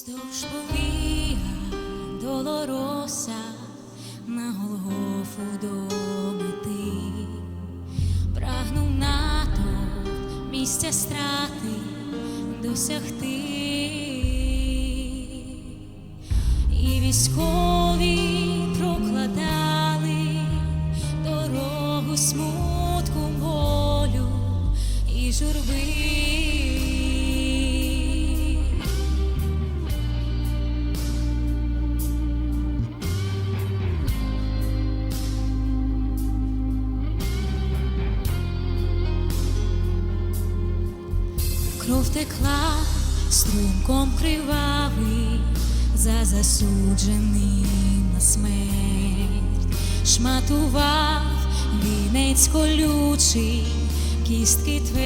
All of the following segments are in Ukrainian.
Вздовж повія долороса на Голгофу до мети, прагнув натовп місця страти досягти, і військові прокладали дорогу смутку, Кров текла струмком кривавий, за засудженим на смерть, шматував вінець колючий, кістки твердь,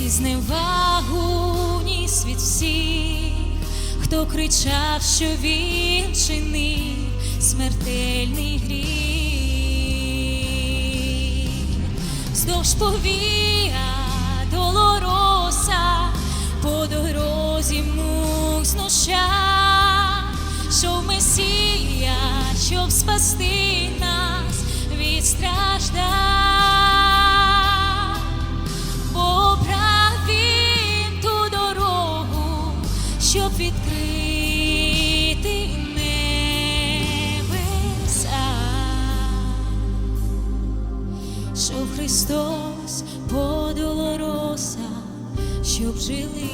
і зневагу ніс від всіх, хто кричав, що він чинив смертельний гріх повія долороса, по дорозі знущань, що Месія, щоб спасти нас від страждань. Бо він ту дорогу, щоб відкрити Христос по долороса, щоб жили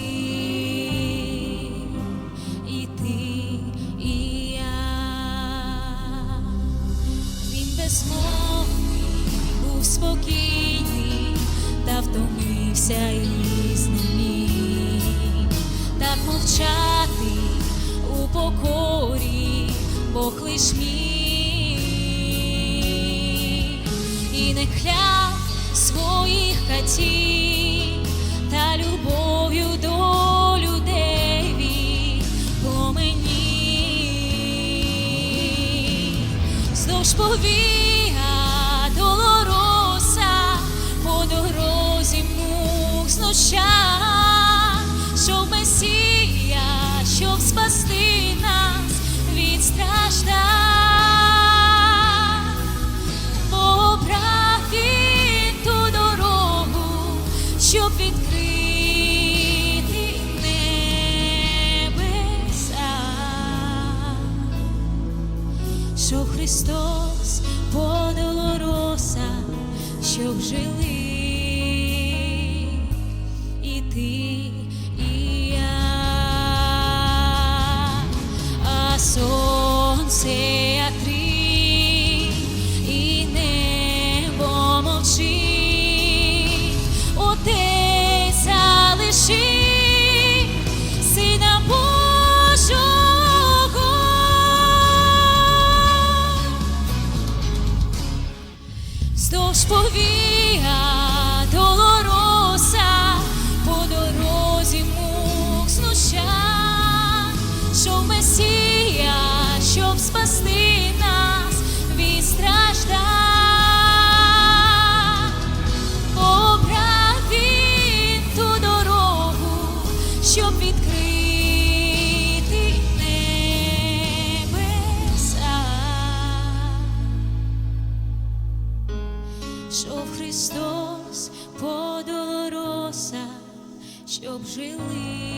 і ти, і я. Він безмовний, був спокійний, та втомився і знеміг. Так мовчати у покорі Бог лиш міг і не кляв своїх катів та любов'ю до людей він помені. Вздовж повія долороса, по дорозі мук знущань, що Месія, щоб спасти нас від страждань. Що Христос по долороса, щоб жили. І ти, і я, а сонце три, і небо мовчить, Христос по долороса, щоб жили